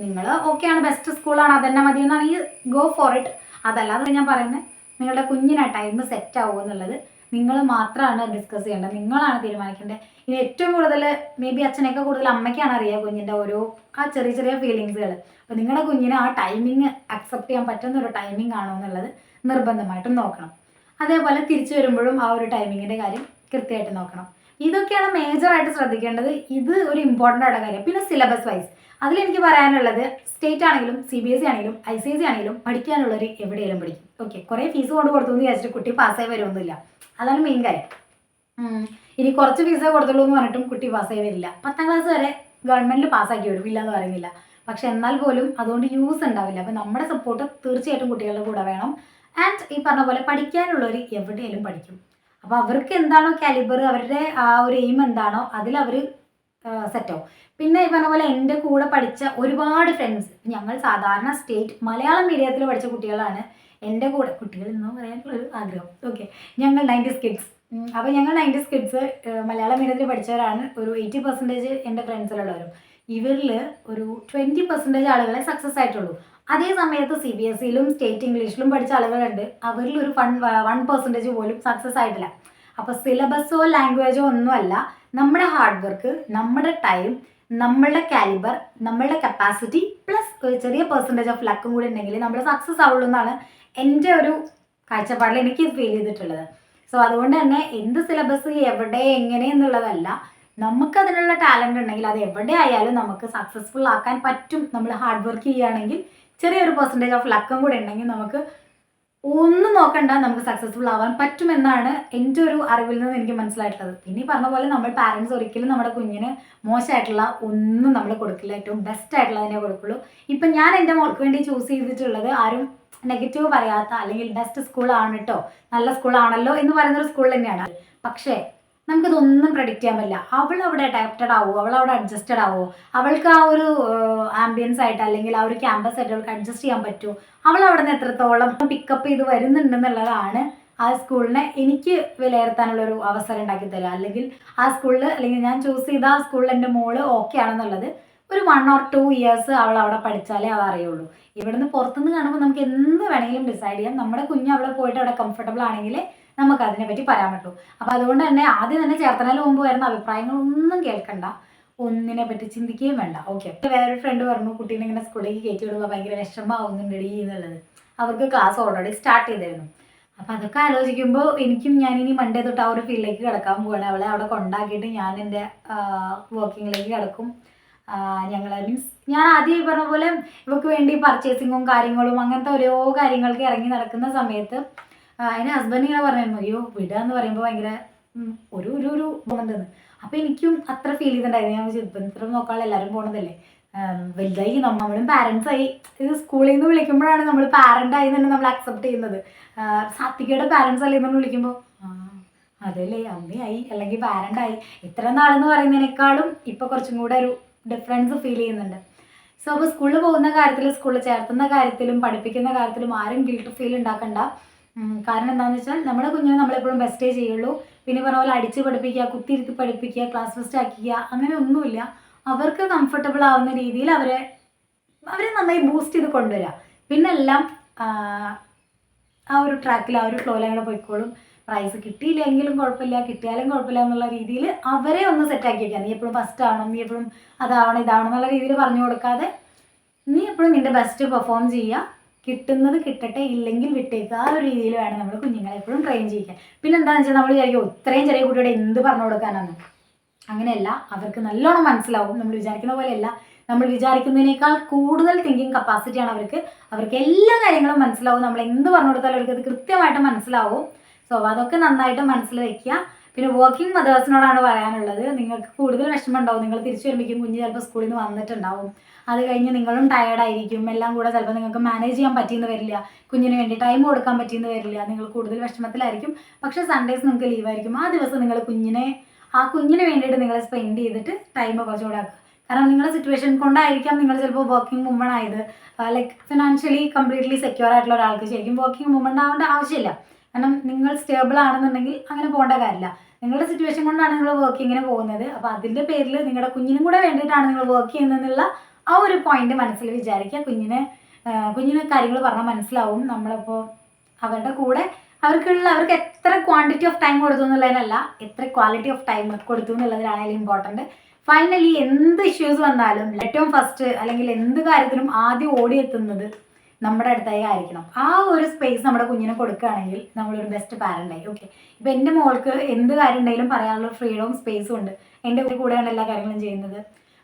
നിങ്ങൾ ഓക്കെയാണ് ബെസ്റ്റ് സ്കൂളാണ് അതന്നെ മതി എന്നാണെങ്കിൽ ഗോ ഫോർ ഇറ്റ് അതല്ലാതെ ഞാൻ പറയുന്നത് നിങ്ങളുടെ കുഞ്ഞിനെ ടൈം സെറ്റ് ആവുമോ എന്നുള്ളത് നിങ്ങൾ മാത്രമാണ് ഡിസ്കസ് ചെയ്യേണ്ടത്. നിങ്ങളാണ് തീരുമാനിക്കേണ്ടത്. ഇനി ഏറ്റവും കൂടുതൽ മേ ബി അച്ഛനൊക്കെ കൂടുതൽ അമ്മയ്ക്കാണ് അറിയുക കുഞ്ഞിന്റെ ഓരോ ആ ചെറിയ ചെറിയ ഫീലിങ്സുകൾ അപ്പോൾ നിങ്ങളുടെ കുഞ്ഞിനെ ആ ടൈമിങ് അക്സെപ്റ്റ് ചെയ്യാൻ പറ്റുന്ന ഒരു ടൈമിംഗ് ആണോ എന്നുള്ളത് നിർബന്ധമായിട്ടും നോക്കണം. അതേപോലെ തിരിച്ചു വരുമ്പോഴും ആ ഒരു ടൈമിങ്ങിന്റെ കാര്യം കൃത്യമായിട്ട് നോക്കണം. ഇതൊക്കെയാണ് മേജറായിട്ട് ശ്രദ്ധിക്കേണ്ടത്. ഇത് ഒരു ഇമ്പോർട്ടന്റ് ആയിട്ടുള്ള കാര്യം. പിന്നെ സിലബസ് വൈസ് അതിലെനിക്ക് പറയാനുള്ളത് സ്റ്റേറ്റ് ആണെങ്കിലും സി ബി എസ് സി ആണെങ്കിലും ഐ സി എസ് സി ആണെങ്കിലും പഠിക്കാനുള്ളവർ എവിടെയെങ്കിലും പഠിക്കും. ഓക്കെ കുറേ ഫീസ് കൊണ്ട് കൊടുത്തു എന്ന് വിചാരിച്ചിട്ട് കുട്ടി പാസ്സായി വരുമൊന്നുമില്ല അതാണ് മെയിൻ കാര്യം. ഇനി കുറച്ച് ഫീസ് കൊടുത്തുള്ളൂ എന്ന് പറഞ്ഞിട്ടും കുട്ടി പാസ്സായി വരില്ല. പത്താം ക്ലാസ് വരെ ഗവൺമെന്റ് പാസ്സാക്കി വിടും ഇല്ല എന്ന് പറയുന്നില്ല. പക്ഷെ എന്നാൽ പോലും അതുകൊണ്ട് യൂസ് ഉണ്ടാവില്ല. അപ്പം നമ്മുടെ സപ്പോർട്ട് തീർച്ചയായിട്ടും കുട്ടികളുടെ കൂടെ വേണം. ആൻഡ് ഈ പറഞ്ഞ പോലെ പഠിക്കാനുള്ളവർ എവിടെയെങ്കിലും പഠിക്കും. അപ്പോൾ അവർക്ക് എന്താണോ കാലിബർ അവരുടെ ആ ഒരു എയിം എന്താണോ അതിൽ അവർ സെറ്റാവും പിന്നെ ഈ പറഞ്ഞ പോലെ എന്റെ കൂടെ പഠിച്ച ഒരുപാട് ഫ്രണ്ട്സ് ഞങ്ങൾ സാധാരണ സ്റ്റേറ്റ് മലയാളം മീഡിയത്തിൽ പഠിച്ച കുട്ടികളാണ് എന്റെ കൂടെ. കുട്ടികൾ എന്നോ പറയാനുള്ളൊരു ആഗ്രഹം. ഓക്കെ ഞങ്ങൾ നയന്റീസ് കിഡ്സ് അപ്പോൾ ഞങ്ങൾ നയന്റീസ് കിഡ്സ് മലയാളം മീഡിയത്തിൽ പഠിച്ചവരാണ്. ഒരു എയ്റ്റി പെർസെന്റേജ് എന്റെ ഫ്രണ്ട്സിലുള്ളവരും ഇവരിൽ ഒരു ട്വന്റി പെർസെന്റേജ് ആളുകളെ സക്സസ് ആയിട്ടുള്ളൂ. അതേ സമയത്ത് സി ബി എസ് സിയിലും സ്റ്റേറ്റ് ഇംഗ്ലീഷിലും പഠിച്ച ആളുകളുണ്ട്. അവരിൽ ഒരു ഫൺ വൺ പെർസെന്റേജ് പോലും സക്സസ് ആയിട്ടില്ല. അപ്പോൾ സിലബസോ ലാംഗ്വേജോ ഒന്നുമല്ല. നമ്മുടെ ഹാർഡ് വർക്ക് നമ്മുടെ ടൈം നമ്മളുടെ കാലിബർ നമ്മളുടെ കപ്പാസിറ്റി പ്ലസ് ഒരു ചെറിയ പെർസെന്റേജ് ഓഫ് ലക്കും കൂടി ഉണ്ടെങ്കിൽ നമ്മൾ സക്സസ് ആവുള്ളൂ എന്നാണ് എന്റെ ഒരു കാഴ്ചപ്പാടിൽ എനിക്ക് ഫീൽ ചെയ്തിട്ടുള്ളത്. സോ അതുകൊണ്ട് തന്നെ എന്ത് സിലബസ് എവിടെ എങ്ങനെ എന്നുള്ളതല്ല. നമുക്ക് അതിനുള്ള ടാലന്റ് ഉണ്ടെങ്കിൽ അത് എവിടെ ആയാലും നമുക്ക് സക്സസ്ഫുൾ ആക്കാൻ പറ്റും. നമ്മൾ ഹാർഡ് വർക്ക് ചെയ്യുകയാണെങ്കിൽ ചെറിയൊരു പെർസെന്റേജ് ഓഫ് ലക്കും കൂടെ ഉണ്ടെങ്കിൽ നമുക്ക് ഒന്നും നോക്കണ്ട നമുക്ക് സക്സസ്ഫുൾ ആവാൻ പറ്റുമെന്നാണ് എന്റെ ഒരു അറിവിൽ നിന്ന് എനിക്ക് മനസ്സിലായിട്ടുള്ളത്. പിന്നെ ഈ പറഞ്ഞ പോലെ നമ്മൾ പാരൻസ് ഒരിക്കലും നമ്മുടെ കുഞ്ഞിന് മോശമായിട്ടുള്ള ഒന്നും നമ്മൾ കൊടുക്കില്ല. ഏറ്റവും ബെസ്റ്റ് ആയിട്ടുള്ളതിനെ കൊടുക്കുള്ളൂ. ഇപ്പം ഞാൻ എന്റെ മോൾക്ക് വേണ്ടി ചൂസ് ചെയ്തിട്ടുള്ളത് ആരും നെഗറ്റീവ് പറയാത്ത അല്ലെങ്കിൽ ബെസ്റ്റ് സ്കൂളാണ് കേട്ടോ നല്ല സ്കൂളാണല്ലോ എന്ന് പറയുന്ന ഒരു സ്കൂൾ തന്നെയാണ്. പക്ഷേ നമുക്കിതൊന്നും പ്രഡിക്റ്റ് ചെയ്യാൻ പറ്റില്ല. അവൾ അവിടെ അഡാപ്റ്റഡ് ആവുമോ അവൾ അവിടെ അഡ്ജസ്റ്റഡ് ആവുമോ അവൾക്ക് ആ ഒരു ആംബിയൻസ് ആയിട്ട് അല്ലെങ്കിൽ ആ ഒരു ക്യാമ്പസ് ആയിട്ട് അവൾക്ക് അഡ്ജസ്റ്റ് ചെയ്യാൻ പറ്റുമോ? അവൾ അവിടെ നിന്ന് എത്രത്തോളം പിക്കപ്പ് ചെയ്ത് വരുന്നുണ്ടെന്നുള്ളതാണ് ആ സ്കൂളിനെ എനിക്ക് വിലയിരുത്താനുള്ള ഒരു അവസരം ഉണ്ടാക്കി തരിക. അല്ലെങ്കിൽ ആ സ്കൂളിൽ അല്ലെങ്കിൽ ഞാൻ ചൂസ് ചെയ്ത ആ സ്കൂളിൽ എന്റെ മോൾ ഓക്കെ ആണെന്നുള്ളത് ഒരു വൺ ഓർ ടു ഇയേഴ്സ് അവൾ അവിടെ പഠിച്ചാലേ അത് അറിയുള്ളൂ. ഇവിടുന്ന് പുറത്തുനിന്ന് കാണുമ്പോൾ നമുക്ക് എന്ത് വേണമെങ്കിലും ഡിസൈഡ് ചെയ്യാം. നമ്മുടെ കുഞ്ഞ് അവിടെ പോയിട്ട് അവിടെ കംഫർട്ടബിൾ ആണെങ്കിൽ നമുക്ക് അതിനെ പറ്റി പറയാൻ പറ്റൂ അപ്പോൾ അതുകൊണ്ട് തന്നെ ആദ്യം തന്നെ ചേർത്തനയിൽ മുമ്പ് വരുന്ന അഭിപ്രായങ്ങളൊന്നും കേൾക്കണ്ട. ഒന്നിനെ പറ്റി ചിന്തിക്കുകയും വേണ്ട. ഓക്കെ വേറൊരു ഫ്രണ്ട് പറഞ്ഞു കുട്ടീനെ ഇങ്ങനെ സ്കൂളിലേക്ക് കയറ്റി വിടുമ്പോൾ ഭയങ്കര വിഷമാവുന്നുണ്ടടി എന്നുള്ളത്. അവർക്ക് ക്ലാസ് ഓൾറെഡി സ്റ്റാർട്ട് ചെയ്തിരുന്നു. അപ്പം അതൊക്കെ ആലോചിക്കുമ്പോൾ എനിക്കും ഞാനിനി മൺഡേ തൊട്ട് ആ ഒരു ഫീൽഡിലേക്ക് കിടക്കാൻ പോവുകയാണ് അവളെ അവിടെ കൊണ്ടാക്കിയിട്ട് ഞാൻ എന്റെ വർക്കിങ്ങിലേക്ക് കിടക്കും. ഞങ്ങൾ മീൻസ് ഞാൻ ആദ്യം ഈ പറഞ്ഞ പോലെ ഇവർക്ക് വേണ്ടി പർച്ചേസിങ്ങും കാര്യങ്ങളും അങ്ങനത്തെ ഓരോ കാര്യങ്ങൾക്ക് ഇറങ്ങി നടക്കുന്ന സമയത്ത് അതിന് ഹസ്ബൻഡ് ഇങ്ങനെ പറഞ്ഞിരുന്നു അയ്യോ വിടുക എന്ന് പറയുമ്പോൾ ഭയങ്കര ഒരു ഒരു ഒരു പോകുന്നുണ്ടെന്ന് അപ്പോൾ എനിക്കും അത്ര ഫീൽ ചെയ്തിട്ടുണ്ടായിരുന്നു ഞാൻ ഇപ്പം ഇത്ര നോക്കാനുള്ള എല്ലാവരും പോണതല്ലേ? വലുതായി നമ്മളും പാരൻസ് ആയി. ഇത് സ്കൂളിൽ നിന്ന് വിളിക്കുമ്പോഴാണ് നമ്മൾ പാരന്റ് ആയി തന്നെ നമ്മൾ അക്സെപ്റ്റ് ചെയ്യുന്നത്. സാത്വികയുടെ പാരൻസ് അല്ലേ എന്ന് വിളിക്കുമ്പോൾ അതല്ലേ അമ്മയായി അല്ലെങ്കിൽ പാരന്റ് ആയി. ഇത്ര നാളെന്ന് പറയുന്നതിനേക്കാളും ഇപ്പോൾ കുറച്ചും കൂടെ ഒരു ഡിഫറൻസ് ഫീൽ ചെയ്യുന്നുണ്ട്. സോ അപ്പോൾ സ്കൂളിൽ പോകുന്ന കാര്യത്തിൽ സ്കൂളിൽ ചേർത്തുന്ന കാര്യത്തിലും പഠിപ്പിക്കുന്ന കാര്യത്തിലും ആരും ഗിൽട്ട് ഫീൽ ഉണ്ടാക്കണ്ട. കാരണം എന്താണെന്ന് വെച്ചാൽ നമ്മുടെ കുഞ്ഞിനെ നമ്മളെപ്പോഴും ബെസ്റ്റേ ചെയ്യുള്ളൂ. പിന്നെ പറഞ്ഞ പോലെ അടിച്ച് പഠിപ്പിക്കുക കുത്തിയിരുത്തി പഠിപ്പിക്കുക ക്ലാസ് ഫസ്റ്റ് ആക്കിക്കുക അങ്ങനെ ഒന്നുമില്ല. അവർക്ക് കംഫർട്ടബിൾ ആവുന്ന രീതിയിൽ അവരെ അവരെ നന്നായി ബൂസ്റ്റ് ചെയ്ത് കൊണ്ടുവരിക പിന്നെ എല്ലാം ആ, ഒരു ട്രാക്കിൽ ആ ഒരു ഫ്ലോയിൽ അങ്ങനെ പോയിക്കോളും. പ്രൈസ് കിട്ടിയില്ലെങ്കിലും കുഴപ്പമില്ല കിട്ടിയാലും കുഴപ്പമില്ല എന്നുള്ള രീതിയിൽ അവരെ ഒന്ന് സെറ്റാക്കി വയ്ക്കുക നീ എപ്പോഴും ഫസ്റ്റ് ആവണം നീ എപ്പോഴും അതാവണം ഇതാവണം എന്നുള്ള രീതിയിൽ പറഞ്ഞു കൊടുക്കാതെ നീ എപ്പോഴും നിന്റെ ബെസ്റ്റ് പെർഫോം ചെയ്യുക. കിട്ടുന്നത് കിട്ടട്ടെ ഇല്ലെങ്കിൽ വിട്ടേക്കുക ആ ഒരു രീതിയിൽ വേണം നമ്മൾ കുഞ്ഞുങ്ങളെ എപ്പോഴും ട്രെയിൻ ചെയ്യിക്കാൻ. പിന്നെ എന്താണെന്ന് വെച്ചാൽ നമ്മൾ വിചാരിക്കും ഇത്രയും ചെറിയ കുട്ടിയോട് എന്ത് പറഞ്ഞു കൊടുക്കാനാണ് അങ്ങനെയല്ല അവർക്ക് നല്ലോണം മനസ്സിലാവും. നമ്മൾ വിചാരിക്കുന്ന പോലെയല്ല. നമ്മൾ വിചാരിക്കുന്നതിനേക്കാൾ കൂടുതൽ തിങ്കിങ് കപ്പാസിറ്റിയാണ് അവർക്ക്. അവർക്ക് എല്ലാ കാര്യങ്ങളും മനസ്സിലാവും. നമ്മൾ എന്ത് പറഞ്ഞു കൊടുത്താലും അവർക്ക് അത് കൃത്യമായിട്ട് മനസ്സിലാവും. സോ അതൊക്കെ നന്നായിട്ട് മനസ്സിൽ വയ്ക്കുക. പിന്നെ വർക്കിംഗ് മദേഴ്സിനോടാണ് പറയാനുള്ളത്. നിങ്ങൾക്ക് കൂടുതൽ വിഷമം ഉണ്ടാവും. നിങ്ങൾ തിരിച്ചു വരുമ്പോഴേക്കും കുഞ്ഞ് ചിലപ്പോൾ സ്കൂളിൽ നിന്ന് വന്നിട്ടുണ്ടാവും. അത് കഴിഞ്ഞ് നിങ്ങളും ടയർഡായിരിക്കും എല്ലാം കൂടെ ചിലപ്പോൾ നിങ്ങൾക്ക് മാനേജ് ചെയ്യാൻ പറ്റിയെന്ന് വരില്ല. കുഞ്ഞിന് വേണ്ടി ടൈം കൊടുക്കാൻ പറ്റിയെന്ന് വരില്ല. നിങ്ങൾ കൂടുതൽ വിഷമത്തിലായിരിക്കും. പക്ഷെ സൺഡേസ് നിങ്ങൾക്ക് ലീവായിരിക്കും ആ ദിവസം നിങ്ങൾ കുഞ്ഞിനെ ആ കുഞ്ഞിന് വേണ്ടിയിട്ട് നിങ്ങൾ സ്പെൻഡ് ചെയ്തിട്ട് ടൈം കുറച്ചുകൂടെ ആക്കുക കാരണം നിങ്ങളുടെ സിറ്റുവേഷൻ കൊണ്ടായിരിക്കാം നിങ്ങൾ ചിലപ്പോൾ വർക്കിംഗ് വുമൺ ആയത്. ലൈക്ക് ഫിനാൻഷ്യലി കംപ്ലീറ്റ്ലി സെക്യൂർ ആയിട്ടുള്ള ഒരാൾക്ക് ശരിക്കും വർക്കിംഗ് വുമൺ ആവേണ്ട ആവശ്യമില്ല. കാരണം നിങ്ങൾ സ്റ്റേബിൾ ആണെന്നുണ്ടെങ്കിൽ അങ്ങനെ പോകേണ്ട കാര്യമില്ല. നിങ്ങളുടെ സിറ്റുവേഷൻ കൊണ്ടാണ് നിങ്ങൾ വർക്കിങ്ങിന് പോകുന്നത്. അപ്പോൾ അതിന്റെ പേരിൽ നിങ്ങളുടെ കുഞ്ഞിനും കൂടെ വേണ്ടിയിട്ടാണ് നിങ്ങൾ വർക്ക് ചെയ്യുന്നതെന്നുള്ള ആ ഒരു പോയിന്റ് മനസ്സിൽ വിചാരിക്കുക. കുഞ്ഞിന് കുഞ്ഞിന് കാര്യങ്ങൾ പറഞ്ഞാൽ മനസ്സിലാവും. നമ്മളിപ്പോൾ അവരുടെ കൂടെ അവർക്കുള്ള അവർക്ക് എത്ര ക്വാണ്ടിറ്റി ഓഫ് ടൈം കൊടുത്തു എന്നുള്ളതിനല്ല എത്ര ക്വാളിറ്റി ഓഫ് ടൈം കൊടുത്തു എന്നുള്ളതിനാണെങ്കിലും ഇമ്പോർട്ടന്റ് ഫൈനലി എന്ത് ഇഷ്യൂസ് വന്നാലും ഏറ്റവും ഫസ്റ്റ് അല്ലെങ്കിൽ എന്ത് കാര്യത്തിനും ആദ്യം ഓടിയെത്തുന്നത് നമ്മുടെ അടുത്തായി ആയിരിക്കണം. ആ ഒരു സ്പേസ് നമ്മുടെ കുഞ്ഞിന് കൊടുക്കുകയാണെങ്കിൽ നമ്മളൊരു ബെസ്റ്റ് പാരന്റ് ആയി. ഓക്കെ ഇപ്പം എന്റെ മോൾക്ക് എന്ത് കാര്യം ഉണ്ടെങ്കിലും പറയാനുള്ള ഫ്രീഡവും സ്പേസും ഉണ്ട്. എന്റെ കൂടെയാണ് എല്ലാ കാര്യങ്ങളും ചെയ്യുന്നത്.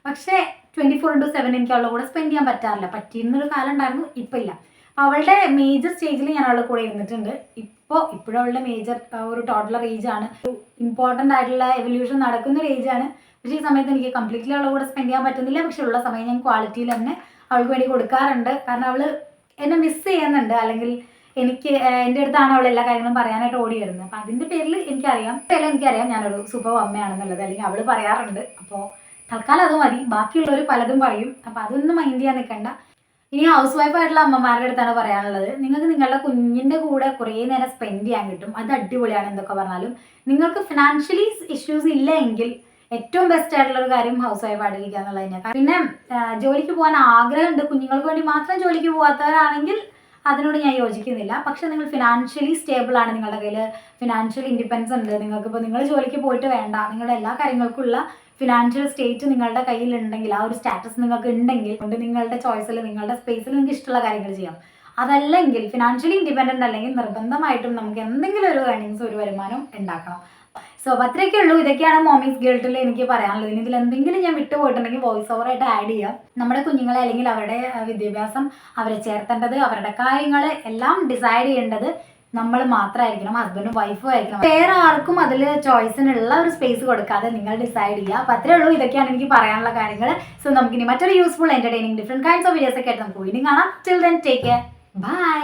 പക്ഷേ ട്വന്റി ഫോർ ഇന്റു സെവൻ എനിക്ക് അവളുടെ കൂടെ സ്പെൻഡ് ചെയ്യാൻ പറ്റാറില്ല. പറ്റിയിരുന്നൊരു കാലം ഉണ്ടായിരുന്നു ഇപ്പം ഇല്ല. അവളുടെ മേജർ സ്റ്റേജിൽ ഞാൻ അവളുടെ കൂടെ ഇരുന്നിട്ടുണ്ട്. ഇപ്പോൾ ഇപ്പോഴും അവളുടെ മേജർ ഒരു ടോട്ടലർ ഏജ് ആണ്. ഇമ്പോർട്ടന്റ് ആയിട്ടുള്ള എവല്യൂഷൻ നടക്കുന്ന ഒരു ആണ്. പക്ഷേ ഈ സമയത്ത് എനിക്ക് കംപ്ലീറ്റ്ലി അവളുടെ കൂടെ സ്പെൻഡ് ചെയ്യാൻ പറ്റുന്നില്ല. പക്ഷെ ഉള്ള സമയം ഞാൻ ക്വാളിറ്റിയിൽ തന്നെ അവൾക്ക് വേണ്ടി കൊടുക്കാറുണ്ട്. കാരണം അവൾ എന്നെ മിസ് ചെയ്യുന്നുണ്ട്. അല്ലെങ്കിൽ എനിക്ക് എന്റെ അടുത്താണ് അവൾ എല്ലാ കാര്യങ്ങളും പറയാനായിട്ട് ഓടി വരുന്നത്. അപ്പം അതിന്റെ പേരിൽ എനിക്കറിയാം. പേരിൽ എനിക്കറിയാം ഞാനൊരു സൂപ്പർ അമ്മയാണെന്നുള്ളത്. അല്ലെങ്കിൽ അവൾ പറയാറുണ്ട്. അപ്പോൾ തൽക്കാലം അത് മതി. ബാക്കിയുള്ളവർ പലതും പറയും. അപ്പോൾ അതൊന്നും മൈൻഡ് ചെയ്യാൻ നിൽക്കണ്ട ഇനി ഹൗസ് വൈഫ് ആയിട്ടുള്ള അമ്മമാരുടെ അടുത്താണ് പറയാനുള്ളത്. നിങ്ങൾക്ക് നിങ്ങളുടെ കുഞ്ഞിന്റെ കൂടെ കുറേ നേരം സ്പെൻഡ് ചെയ്യാൻ കിട്ടും. അത് അടിപൊളിയാണ് എന്തൊക്കെ പറഞ്ഞാലും. നിങ്ങൾക്ക് ഫിനാൻഷ്യലി ഇഷ്യൂസ് ഇല്ല എങ്കിൽ ഏറ്റവും ബെസ്റ്റ് ആയിട്ടുള്ള ഒരു കാര്യം ഹൗസ് വൈഫ് ആയിട്ടിരിക്കുക എന്നുള്ളത് തന്നെയാണ് പിന്നെ ജോലിക്ക് പോകാൻ ആഗ്രഹമുണ്ട്. കുഞ്ഞുങ്ങൾക്ക് വേണ്ടി മാത്രം ജോലിക്ക് പോകാത്തവരാണെങ്കിൽ അതിനോട് ഞാൻ യോജിക്കുന്നില്ല. പക്ഷെ നിങ്ങൾ ഫിനാൻഷ്യലി സ്റ്റേബിൾ ആണ് നിങ്ങളുടെ കയ്യിൽ ഫിനാൻഷ്യൽ ഇൻഡിപെൻഡൻസ് ഉണ്ട്. നിങ്ങൾക്ക് ഇപ്പോൾ നിങ്ങൾ ജോലിക്ക് പോയിട്ട് വേണ്ട. നിങ്ങളുടെ എല്ലാ കാര്യങ്ങൾക്കുള്ള ഫിനാൻഷ്യൽ സ്റ്റേറ്റ് നിങ്ങളുടെ കയ്യിൽ ഉണ്ടെങ്കിൽ ആ ഒരു സ്റ്റാറ്റസ് നിങ്ങൾക്ക് ഉണ്ടെങ്കിൽ കൊണ്ട് നിങ്ങളുടെ ചോയ്സിൽ നിങ്ങളുടെ സ്പേസിൽ നിങ്ങൾക്ക് ഇഷ്ടമുള്ള കാര്യങ്ങൾ ചെയ്യാം. അതല്ലെങ്കിൽ ഫിനാൻഷ്യലി ഇൻഡിപെൻഡന്റ് അല്ലെങ്കിൽ നിർബന്ധമായിട്ടും നമുക്ക് എന്തെങ്കിലും ഒരു ഏർണിങ്സ് ഒരു വരുമാനം ഉണ്ടാക്കണം സോ അപ്പോൾ അത്രയൊക്കെ ഉള്ളൂ. ഇതൊക്കെയാണ് മോമീസ് ഗേൾട്ടിൽ എനിക്ക് പറയാനുള്ളത്. ഇതിൽ എന്തെങ്കിലും ഞാൻ വിട്ടുപോയിട്ടുണ്ടെങ്കിൽ വോയിസ് ഓവർ ആയിട്ട് ആഡ് ചെയ്യാം. നമ്മുടെ കുഞ്ഞുങ്ങളെ അല്ലെങ്കിൽ അവരുടെ വിദ്യാഭ്യാസം അവരെ ചേർത്തേണ്ടത് അവരുടെ കാര്യങ്ങൾ എല്ലാം ഡിസൈഡ് ചെയ്യേണ്ടത് നമ്മൾ മാത്രമായിരിക്കണം ഹസ്ബൻഡും വൈഫും ആയിരിക്കണം. വേറെ ആർക്കും അതിൽ ചോയ്സിനുള്ള ഒരു സ്പേസ് കൊടുക്കാതെ നിങ്ങൾ ഡിസൈഡ് ചെയ്യുക അപ്പൊ അത്രേ ഉള്ളൂ. ഇതൊക്കെയാണ് എനിക്ക് പറയാനുള്ള കാര്യങ്ങൾ സോ നമുക്കിനി മറ്റൊരു useful entertaining different kinds of videos ഒക്കെ ആയിട്ട് നമുക്ക് വീണ്ടും കാണാം. Till then take care bye